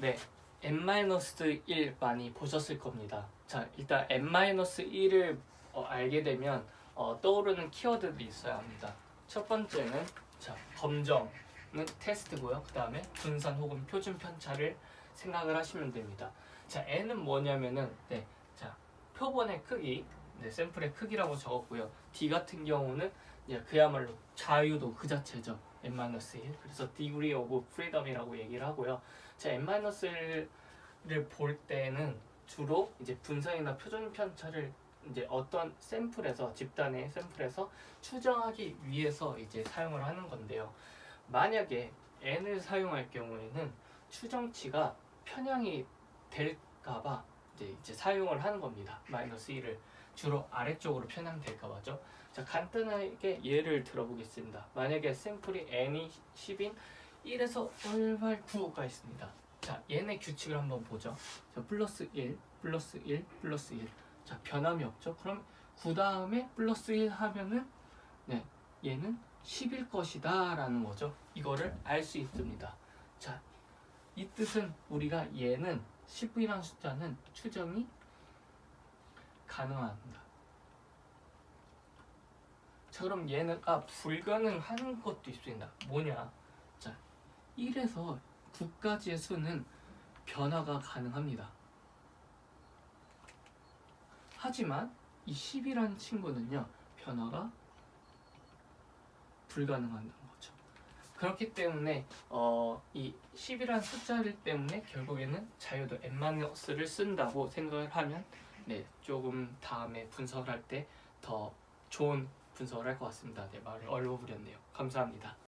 네, n-1 많이 보셨을 겁니다. 자, 일단 n-1을 어, 알게 되면 어, 떠오르는 키워드들이 있어야 합니다. 첫 번째는 자, 검정은 테스트고요. 그 다음에 분산 혹은 표준 편차를 생각을 하시면 됩니다. 자, n은 뭐냐면은 네, 자, 표본의 크기, 네, 샘플의 크기라고 적었고요. d 같은 경우는 예, 그야말로 자유도 그 자체죠. n-1 그래서 degree of freedom이라고 얘기를 하고요. 자, n-1을 볼 때는 주로 이제 분산이나 표준 편차를 이제 어떤 샘플에서 집단의 샘플에서 추정하기 위해서 이제 사용을 하는 건데요. 만약에 n을 사용할 경우에는 추정치가 편향이 될까봐 이제, 이제 사용을 하는 겁니다. 마이너스 1을 주로 아래쪽으로 편향될까 봐죠. 자 간단하게 예를 들어보겠습니다. 만약에 샘플이 n이 10인 1에서 월발 9가 있습니다. 자 얘네 규칙을 한번 보죠. 자 플러스 1, 플러스 1, 플러스 1. 자 변함이 없죠. 그럼 9 다음에 플러스 1 하면은 네 얘는 10일 것이다 라는 거죠. 이거를 알 수 있습니다. 자 이 뜻은 우리가 얘는 10이라는 숫자는 추정이 가능합니다. 자 그럼 얘는 아 불가능한 것도 있습니다. 뭐냐? 자 1에서 9까지의 수는 변화가 가능합니다. 하지만 이 10이라는 친구는요 변화가 불가능한 거죠. 그렇기 때문에 어, 이 10이라는 숫자를 때문에 결국에는 자유도 n-를 쓴다고 생각을 하면 네 조금 다음에 분석을 할때 더 좋은 분석을 할 것 같습니다. 네 말을 얼버무렸네요. 감사합니다.